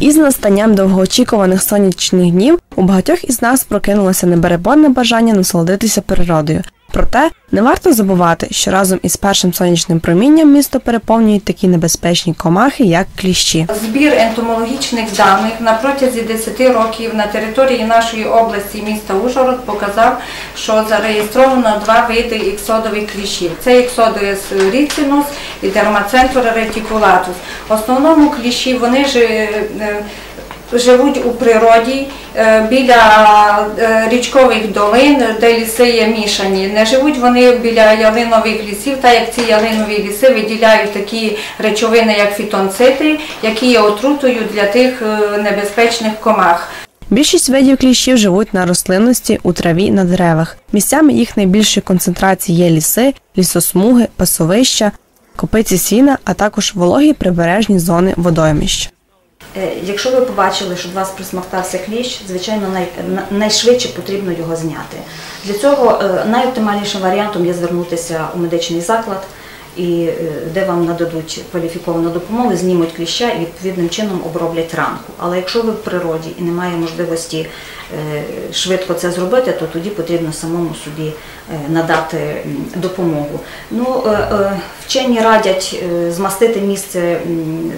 Із настанням довгоочікуваних сонячних днів у багатьох із нас прокинулося неберебонне бажання насолодитися природою. Проте не варто забувати, що разом із першим сонячним промінням місто переповнюють такі небезпечні комахи, як кліщі. Збір ентомологічних даних на протязі 10 років на території нашої області міста Ужгород показав, що зареєстровано два види іксодових кліщів. Це іксодіс ріцинус і дермацентур ретикулатус. В основному кліщі вони ж е, живуть у природі е, біля е, річкових долин, де ліси є мішані. Не живуть вони біля ялинових лісів, так як ці ялинові ліси виділяють такі речовини, як фітонцити, які є отрутою для тих е, небезпечних комах. Більшість видів кліщів живуть на рослинності, у траві, на деревах. Місцями їх найбільшої концентрації є ліси, лісосмуги, пасовища, копиці сіна, а також вологі прибережні зони водоймищ. Е, Якщо ви побачили, що до вас присмоктався кліщ, звичайно, най, найшвидше потрібно його зняти. Для цього е, найоптимальнішим варіантом є звернутися у медичний заклад, е, де вам нададуть кваліфіковану допомогу, знімуть кліща і відповідним чином оброблять ранку. Але якщо ви в природі і немає можливості швидко це зробити, то тоді потрібно самому собі е, надати допомогу. Ну, е, е, вчені радять е, змастити місце,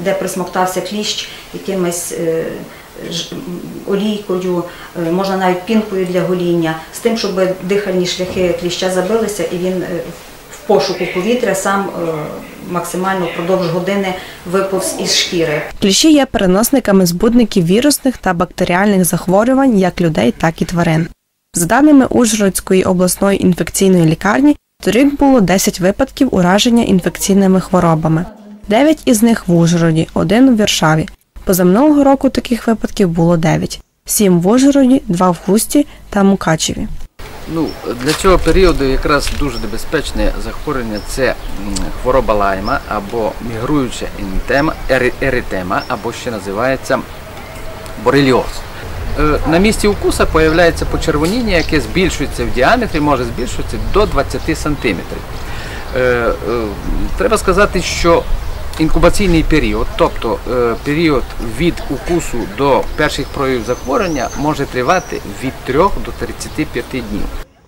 де присмоктався кліщ, якимось е, олійкою, е, можна навіть пінкою для гоління, з тим, щоб дихальні шляхи кліща забилися і він е, в пошуку повітря сам е, максимально впродовж години виповз із шкіри. Кліщі є переносниками збудників вірусних та бактеріальних захворювань як людей, так і тварин. За даними Ужгородської обласної інфекційної лікарні, торік було 10 випадків ураження інфекційними хворобами. 9 із них в Ужгороді, один у Варшаві. Позаминулого року таких випадків було 9. 7 в Ужгороді, 2 в Хусті та Мукачеві. Ну, для цього періоду якраз дуже небезпечне захворювання це хвороба лайма або мігруюча інтема, еритема, або ще називається бореліоз. Е, На місці укуса появляється почервоніння, яке збільшується в діаметрі, може збільшуватися до 20 см. Треба сказати, що інкубаційний період, тобто е, період від укусу до перших проявів захворювання, може тривати від 3 до 35 днів.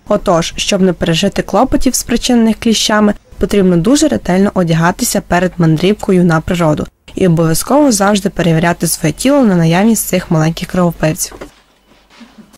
Отож, щоб не пережити клопотів, спричинених кліщами, потрібно дуже ретельно одягатися перед мандрівкою на природу і обов'язково завжди перевіряти своє тіло на наявність цих маленьких кровопивців.